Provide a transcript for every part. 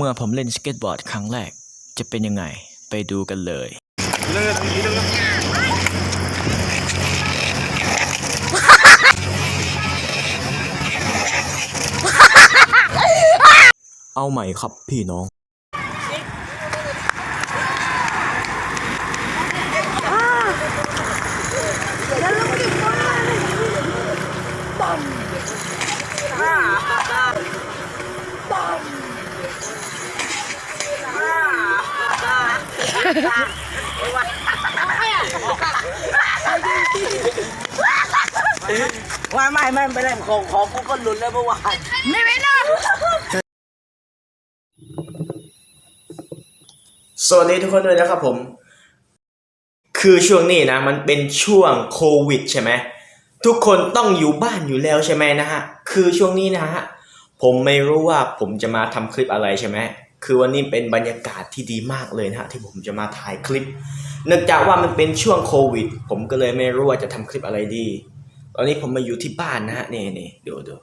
เมื่อผมเล่นสเก็ตบอร์ดครั้งแรก จะเป็นยังไงไปดูกันเลยเอาใหม่ครับพี่น้อง ว่าไม่ไม่ไม่ได้ของของกูก็หลุดแล้วเมื่อวานไม่เป็นไรสวัสดีทุกคนด้วยนะครับผม คือช่วงนี้นะมันเป็นช่วงโควิดใช่ไหมทุกคนต้องอยู่บ้านอยู่แล้วใช่ไหมนะฮะ คือช่วงนี้นะฮะ ผมไม่รู้ว่าผมจะมาทำคลิปอะไรใช่ไหม คือวันนี้เป็นบรรยากาศที่ดีมากเลยนะฮะที่ผมจะมาถ่ายคลิป เนื่องจากว่ามันเป็นช่วงโควิด ผมก็เลยไม่รู้ว่าจะทำคลิปอะไรดี ตอนนี้ผมมาอยู่ที่บ้านนะฮะนี่นี่ดูดู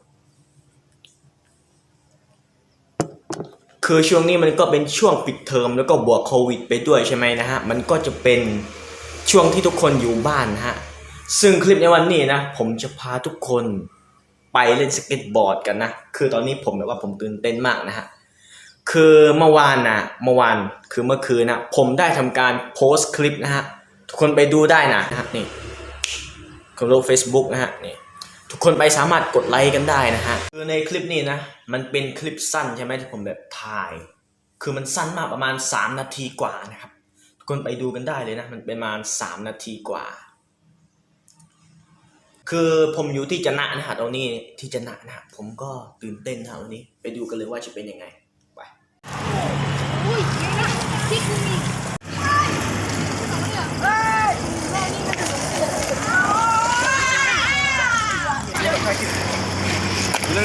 คือช่วงนี้มันก็เป็นช่วงปิดเทอมแล้วก็บวกโควิด ไปด้วยใช่ไหมนะฮะมันก็จะเป็นช่วงที่ทุกคนอยู่บ้านนะฮะซึ่งคลิปในวันนี้นะ ผมจะพาทุกคนไปเล่นสเก็ตบอร์ดกันนะ คือตอนนี้ผมแบบว่าผมตื่นเต้นมากนะฮะ คือเมื่อวานนะเมื่อวานคือเมื่อคืนนะผมได้ทำการโพสต์คลิปนะฮะทุกคนไปดูได้นะฮะนี่คือโลก Facebook นะฮะนี่ทุกคนไปสามารถกดไลค์กันได้นะฮะคือในคลิปนี้นะมันเป็นคลิปสั้นใช่ไหมที่ผมแบบถ่าย คือมันสั้นมากประมาณ 3 นาทีกว่านะครับ ทุกคนไปดูกันได้เลยนะมันประมาณ 3 นาทีกว่า คือผมอยู่ที่จะนะนะฮะตรงนี้ที่จะนะนะฮะผมก็ตื่นเต้นนะฮะวันนี้ไปดูกันเลยว่าจะเป็นยังไง ไป อุ้ยนี่นะที่กูมีเฮ้ยแม่นี่มันถึง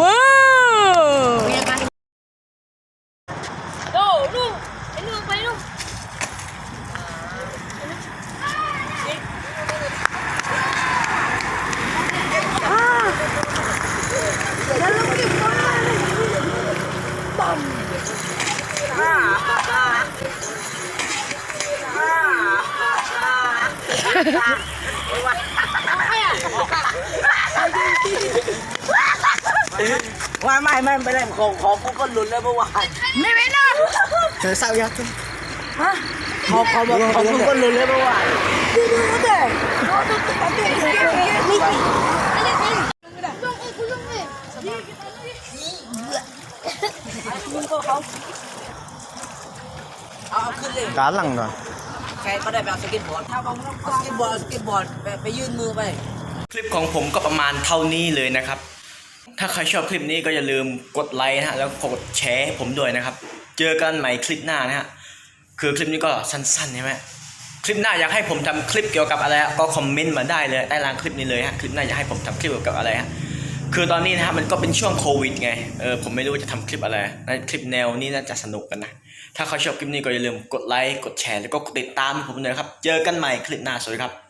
ว้าว โดลูกไอ้ลูกไปลูก ว่าไม่ไม่ไม่ได้ของของกูก็หลุดแล้วเมื่อวานไม่เป็นไรเธอเศร้ายักษ์ของของของกูก็หลุดแล้วเมื่อวานดูดูเด็กดูดูดูดูนี่ลงก็เขาเอาขึ้นเลยด้านหลังหน่อย ครก็ได้ไปเอาสเก็ตบอร์ดเอาสเก็ตบอร์ดเอาสเก็ตบอร์ดไปไปยื่นมือไป คลิปของผมก็ประมาณเท่านี้เลยนะครับ ถ้าใครชอบคลิปนี้ก็อย่าลืมกดไลค์นะฮะแล้วกดแชร์ให้ผมด้วยนะครับ เจอกันใหม่คลิปหน้านะฮะคือคลิปนี้ก็สั้นๆใช่ไหมคลิปหน้าอยากให้ผมทำคลิปเกี่ยวกับอะไรก็คอมเมนต์มาได้เลยใต้ล่างคลิปนี้เลยฮะคลิปหน้าอยากให้ผมทำคลิปเกี่ยวกับอะไรฮะ คือตอนนี้นะฮะมันก็เป็นช่วงโควิดไง เออผมไม่รู้จะทำคลิปอะไรนะคลิปแนวนี้น่าจะสนุกกันนะ ถ้าเขาชอบคลิปนี้ก็อย่าลืมกดไลค์ กดแชร์ แล้วก็กดติดตามผมหน่อยนะครับ เจอกันใหม่คลิปหน้า สวัสดีครับ